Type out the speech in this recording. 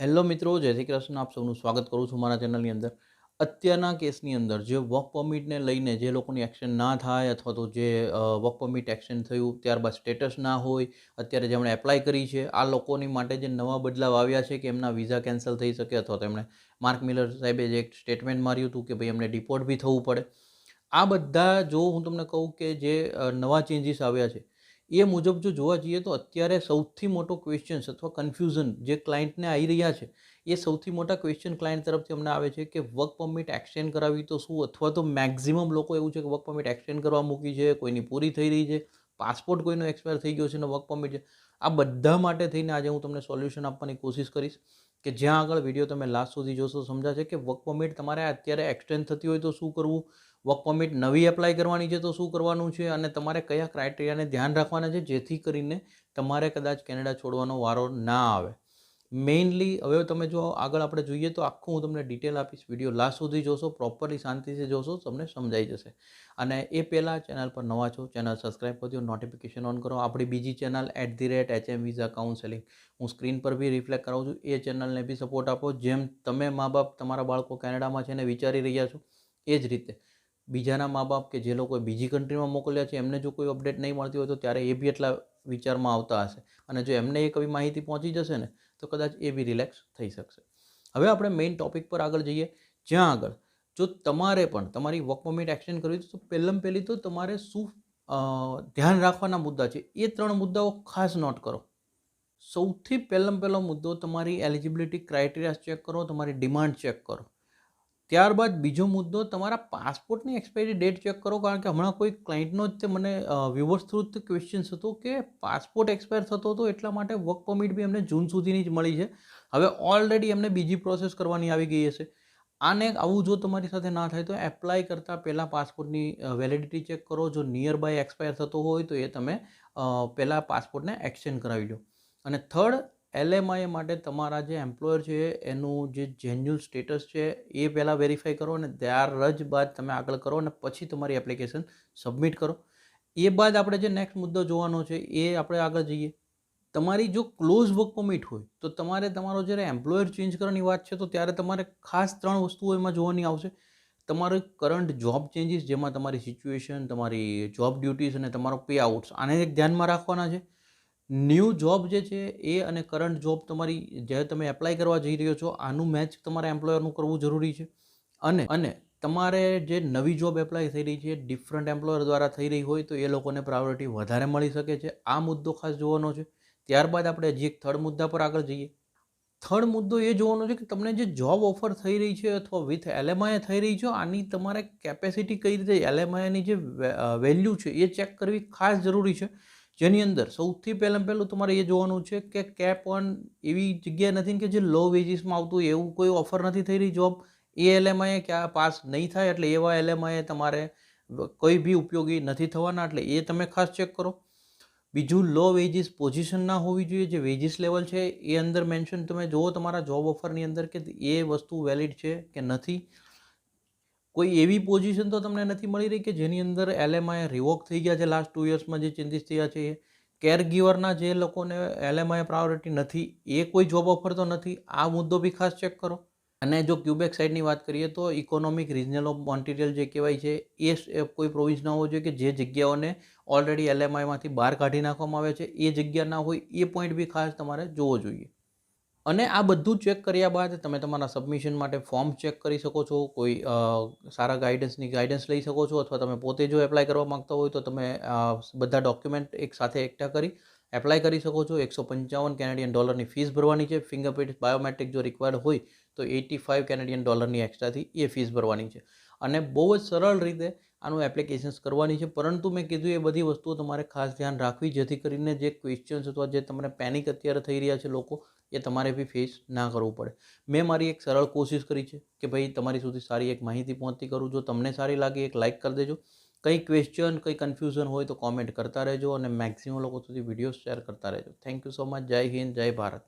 Hello મિત્રો, જય શ્રી કૃષ્ણ. આપ સૌનું સ્વાગત કરું છું મારા ચેનલની અંદર. અત્યારના કેસની અંદર જે વર્ક પરમિટને લઈને જે લોકોની એક્શન ના થાય અથવા તો જે વર્ક પરમિટ એક્શન થયું ત્યારબાદ સ્ટેટસ ના હોય, અત્યારે જેમણે એપ્લાય કરી છે, આ લોકોની માટે જે નવા બદલાવ આવ્યા છે કે એમના વિઝા કેન્સલ થઈ શકે અથવા તો એમણે માર્ક મિલર સાહેબે જે એક સ્ટેટમેન્ટ માર્યું હતું કે ભાઈ એમને ડિપોર્ટ બી થવું પડે. આ બધા જો હું તમને કહું કે જે નવા ચેન્જીસ આવ્યા છે એ મુજબ જો જોવા જઈએ તો અત્યારે સૌથી મોટો ક્વેશ્ચન્સ અથવા કન્ફ્યુઝન જે ક્લાયન્ટને આવી રહ્યા છે, એ સૌથી મોટા ક્વેશ્ચન ક્લાયન્ટ તરફથી અમને આવે છે કે વર્ક પરમિટ એક્સટેન્ડ કરાવી તો શું? અથવા તો મેક્ઝિમમ લોકો એવું છે કે વર્ક પરમિટ એક્સટેન્ડ કરવા મૂકી છે, કોઈની પૂરી થઈ રહી છે પાસપોર્ટ કોઈનો એક્સપાયર થઈ ગયો છે અને વર્ક પરમિટ છે. આ બધા માટે થઈને આજે હું તમને સોલ્યુશન આપવાની કોશિશ કરીશ કે જ્યાં આગળ વીડિયો તમે લાસ્ટ સુધી જોશો, સમજાશે કે વર્ક પરમિટ તમારે અત્યારે એક્સટેન્ડ થતી હોય તો શું કરવું? વર્ક પરમિટ નવી એપ્લાય કરવાની છે, તો શું કરવાનું છે અને તમારે કયા ક્રાઇટેરિયાને ધ્યાન રાખવાના છે, જેથી કરીને તમારે કદાચ કેનેડા છોડવાનો વારો ના આવે. મેઇનલી હવે તમે જો આગળ આપણે જોઈએ તો આખું હું તમને ડિટેલ આપીશ વીડિયો લાસ્ટ સુધી જોશો પ્રોપરલી શાંતિથી જોશો, તમને સમજાઈ જશે. અને એ પહેલાં ચેનલ પર નવા છો ચેનલ સબસ્ક્રાઈબ કરજો નોટિફિકેશન ઓન કરો. આપણી બીજી channel at the rate H M visa counselling હું સ્ક્રીન પર બી રિફ્લેક્ટ કરાવું છું, એ ચેનલને બી સપોર્ટ આપો. જેમ તમે મા બાપ તમારા બાળકો કેનેડામાં છે ને વિચારી રહ્યા છો, એ જ રીતે. બીજાના મા બાપ કે જે લોકોએ બીજી કન્ટ્રીમાં મોકલ્યા છે, એમને જો કોઈ અપડેટ નહીં મળતી હોય તો ત્યારે એ બી એટલા વિચારમાં આવતા હશે. અને જો એમને એક આવી માહિતી પહોંચી જશે ને, તો કદાચ એ બી રિલેક્સ થઈ શકશે. હવે આપણે મેઇન ટોપિક પર આગળ જઈએ. જ્યાં આગળ, જો તમારે પણ તમારી વર્ક પરમિટ એક્સટેન્ડ કરવી તો પહેલાં પહેલી તો તમારે શું ધ્યાન રાખવાના મુદ્દા છે, એ ત્રણ મુદ્દાઓ ખાસ નોટ કરો. સૌથી પહેલાં પહેલો મુદ્દો તમારી એલિજિબિલિટી ક્રાઇટેરિયા ચેક કરો, તમારી ડિમાન્ડ ચેક કરો. ત્યારબાદ બીજો મુદ્દો, તમારા પાસપોર્ટની એક્સપાયરી ડેટ ચેક કરો, કારણ કે હમણાં કોઈ ક્લાયન્ટનો જ તે મને વ્યુવર્સ થ્રુ ક્વેશ્ચન્સ હતો કે પાસપોર્ટ એક્સપાયર થતો હતો એટલા માટે વર્ક પરમિટ બી એમને જૂન સુધીની જ મળી છે. હવે ઓલરેડી એમને બીજી પ્રોસેસ કરવાની આવી ગઈ હશે. આને આવું જો તમારી સાથે ના થાય તો એપ્લાય કરતાં પહેલાં પાસપોર્ટની વેલિડિટી ચેક કરો. જો નિયર બાય એક્સપાયર થતો હોય તો એ તમે પહેલાં પાસપોર્ટને એક્સચેન્જ કરાવી લો. અને થર્ડ એલએમઆઈ માટે તમારા જે એમ્પ્લોયર છે, એનું જે જેન્યુઅલ સ્ટેટસ છે, એ પહેલાં વેરીફાઈ કરો અને ત્યાર જ બાદ તમે આગળ કરો અને પછી તમારી એપ્લિકેશન સબમિટ કરો. એ બાદ આપણે જે નેક્સ્ટ મુદ્દો જોવાનો છે, એ આપણે આગળ જઈએ. તમારી જો ક્લોઝ વર્ક પરમિટ હોય, તો તમારે તમારો જ્યારે એમ્પ્લોયર ચેન્જ કરવાની વાત છે, તો ત્યારે તમારે ખાસ ત્રણ વસ્તુઓ એમાં જોવાની આવશે. તમારો કરંટ જોબ ચેન્જીસ જેમાં તમારી સિચ્યુએશન તમારી જોબ ડ્યુટીઝ અને તમારો પે આઉટ્સ આને ધ્યાનમાં રાખવાના છે. ન્યૂ જોબ જે છે એ અને કરંટ જોબ તમારી જે તમે એપ્લાય કરવા જઈ રહ્યો છો, આનું મેચ તમારા એમ્પ્લોયરનું કરવું જરૂરી છે. અને અને તમારે જે નવી જોબ એપ્લાય થઈ રહી છે ડિફરન્ટ એમ્પ્લોયર દ્વારા થઈ રહી હોય તો એ લોકોને પ્રાયોરિટી વધારે મળી શકે છે. આ મુદ્દો ખાસ જોવાનો છે. ત્યારબાદ આપણે હજી એક થર્ડ મુદ્દા પર આગળ જઈએ. થર્ડ મુદ્દો એ જોવાનો છે કે તમને જે જોબ ઓફર થઈ રહી છે અથવા વિથ એલએમઆઈ થઈ રહી છે, આની તમારે કેપેસિટી કઈ રીતે એલએમઆઈની જે વેલ્યુ છે એ ચેક કરવી ખાસ જરૂરી છે. જેની અંદર સૌથી પહેલાં પહેલું તમારે એ જોવાનું છે કે કેપ ઓન એવી જગ્યા નથી કે જે લો વેજીસમાં આવતું એવું કોઈ ઓફર નથી થઈ રહી જોબ એ એલએમઆઈએ ક્યાં પાસ નહીં થાય એટલે એવા એલએમઆઈએ તમારે કોઈ બી ઉપયોગી નથી થવાના, એટલે એ તમે ખાસ ચેક કરો. બીજું લો વેજીસ પોઝિશન ના હોવી જોઈએ, જે વેજીસ લેવલ છે, એ અંદર મેન્શન તમે જુઓ તમારા જોબ ઓફરની અંદર કે એ વસ્તુ વેલિડ છે કે નથી. કોઈ એવી પોઝિશન તો તમને નથી મળી રહી કે જેની અંદર એલએમઆઈ રિવોક થઈ ગયા છે લાસ્ટ ટુ યર્સમાં જે ચેન્જીસ થયા છે એ? કેર જે લોકોને એલએમઆઈ પ્રાયોરિટી નથી, એ કોઈ જોબ ઓફર તો નથી, આ મુદ્દો બી ખાસ ચેક કરો. અને જો ક્યુબેક સાઇડની વાત કરીએ તો ઇકોનોમિક રિજનલ ઓફ મોન્ટિરિયલ જે કહેવાય છે, એ કોઈ પ્રોવિઝ ના હોવો જોઈએ કે જે જગ્યાઓને ઓલરેડી એલએમઆઈમાંથી બહાર કાઢી નાખવામાં આવે છે, એ જગ્યા ના હોય, એ પોઈન્ટ બી ખાસ તમારે જોવો જોઈએ. અને આ બધું ચેક કર્યા બાદ તમે તમારા સબમિશન માટે ફોર્મ ચેક કરી શકો છો, કોઈ સારા ગાઈડન્સની ગાઈડન્સ લઈ શકો છો, અથવા તમે પોતે જો એપ્લાય કરવા માગતા હોય તો તમે બધા ડોક્યુમેન્ટ એક સાથે એકઠા કરી એપ્લાય કરી શકો છો. એકસો પંચાવન કેનેડિયન ડોલરની ફીસ ભરવાની છે. ફિંગરપ્રિન્ટ બાયોમેટ્રિક જો રિક્વાયર્ડ હોય તો એટી ફાઇવ કેનેડિયન ડોલરની એક્સ્ટ્રાથી એ ફીસ ભરવાની છે. અને બહુ જ સરળ રીતે આનું એપ્લિકેશન્સ કરવાની છે. પરંતુ મેં કીધું એ બધી વસ્તુઓ તમારે ખાસ ધ્યાન રાખવી. જેથી કરીને જે ક્વેશ્ચન્સ અથવા જે તમને પેનિક અત્યારે થઈ રહ્યા છે લોકો, એ તમારે બી ફેસ ના કરવું પડે. મેં મારી એક સરળ કોશિશ કરી છે કે ભાઈ તમારી સુધી સારી એક માહિતી પહોંચતી કરું. જો તમને સારી લાગે એક લાઇક કરી દેજો. કંઈ ક્વેશ્ચન કંઈ કન્ફ્યુઝન હોય તો કોમેન્ટ કરતા રહેજો અને મેક્સિમમ લોકો સુધી વીડિયો શેર કરતા રહેજો. થેન્ક યુ સો મચ જય હિન્દ, જય ભારત.